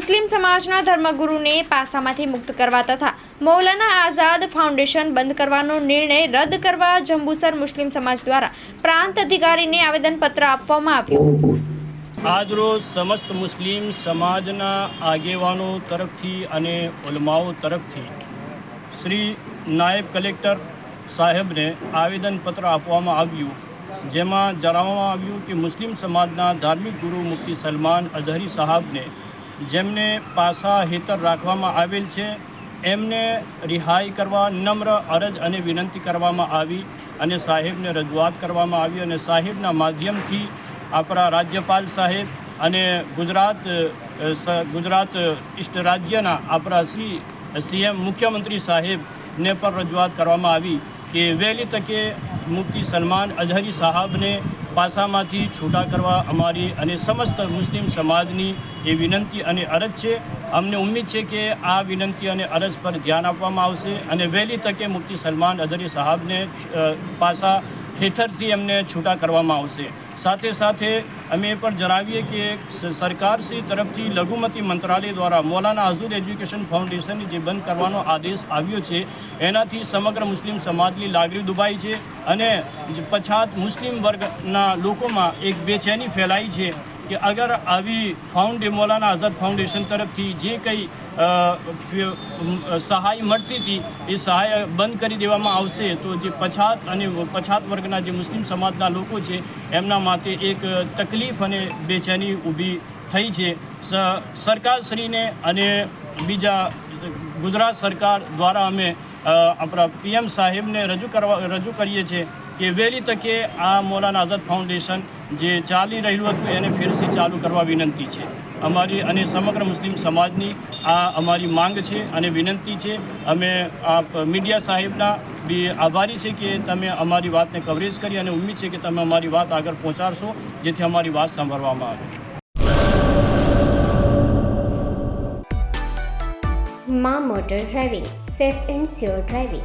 મુસ્લિમ સમાજના ધર્મગુરુને પાસામાંથી મુક્ત કરવા તથા મૌલાના આઝાદ ફાઉન્ડેશન બંધ કરવાનો નિર્ણય રદ કરવા જંબુસર મુસ્લિમ સમાજ દ્વારા પ્રાંત અધિકારીને આવેદનપત્ર આપવામાં આવ્યું. આજરોજ સમસ્ત મુસ્લિમ સમાજના આગેવાનો તરફથી અને ઉલમાઓ તરફથી શ્રી નાયબ કલેક્ટર સાહેબને આવેદનપત્ર આપવામાં આવ્યું. જેમાં જણાવવામાં આવ્યું કે મુસ્લિમ સમાજના ધાર્મિક ગુરુ મુફ્તી સલમાન અઝહરી સાહેબને જેમને પાસા હેતર રાખવામાં આવેલ છે, એમને રિહાઈ કરવા નમ્ર અરજ અને વિનંતી કરવામાં આવી અને સાહેબને રજૂઆત કરવામાં આવી અને સાહેબના માધ્યમથી આપણા રાજ્યપાલ સાહેબ અને ગુજરાત ગુજરાત ઇષ્ટ રાજ્યના આપણા શ્રી સીએમ મુખ્યમંત્રી સાહેબને પણ રજૂઆત કરવામાં આવી. કે વહેલી તકે મુફ્તી સલમાન અઝહરી સાહેબને પાસામાંથી છૂટા કરવા અમારી અને સમસ્ત મુસ્લિમ સમાજની એ વિનંતી અને અરજ છે. અમને ઉમ્મીદ છે કે આ વિનંતી અને અરજ પર ધ્યાન આપવામાં આવશે અને વહેલી તકે મુફ્તી સલમાન અઝહરી સાહેબને પાસા હેઠળથી એમને છૂટા કરવામાં આવશે. સાથે સાથે અમે એ પણ જણાવીએ કે સરકારશ્રી તરફથી લઘુમતી મંત્રાલય દ્વારા મોલાના હઝુર એજ્યુકેશન ફાઉન્ડેશનને જે બંધ કરવાનો આદેશ આવ્યો છે, એનાથી સમગ્ર મુસ્લિમ સમાજની લાગણી દુભાઈ છે અને પછાત મુસ્લિમ વર્ગના લોકોમાં એક બેચેની ફેલાઈ છે. કે અગર આવી ફાઉન્ડે મૌલાના આઝાદ ફાઉન્ડેશન તરફથી જે કંઈ સહાય મળતી હતી, એ સહાય બંધ કરી દેવામાં આવશે, તો જે પછાત અને પછાત વર્ગના જે મુસ્લિમ સમાજના લોકો છે, એમના માટે એક તકલીફ અને બેચેની ઊભી થઈ છે. સરકારશ્રીને અને બીજા ગુજરાત સરકાર દ્વારા અમે આપણા પીએમ સાહેબને રજૂ કરવા, રજૂ કરીએ છીએ કે વહેલી તકે આ મૌલાના આઝાદ ફાઉન્ડેશન જે ચાલી રહ્યું હતું એને ફેરથી ચાલુ કરવા વિનંતી છે. અમારી અને સમગ્ર મુસ્લિમ સમાજની આ અમારી માંગ છે અને વિનંતી છે. અમે આપ મીડિયા સાહેબના બી આભારી છે કે તમે અમારી વાતને કવરેજ કરી અને ઉમ્મીદ છે કે તમે અમારી વાત આગળ પહોંચાડશો, જેથી અમારી વાત સાંભળવામાં આવે. માં motor driving, safe and sure driving.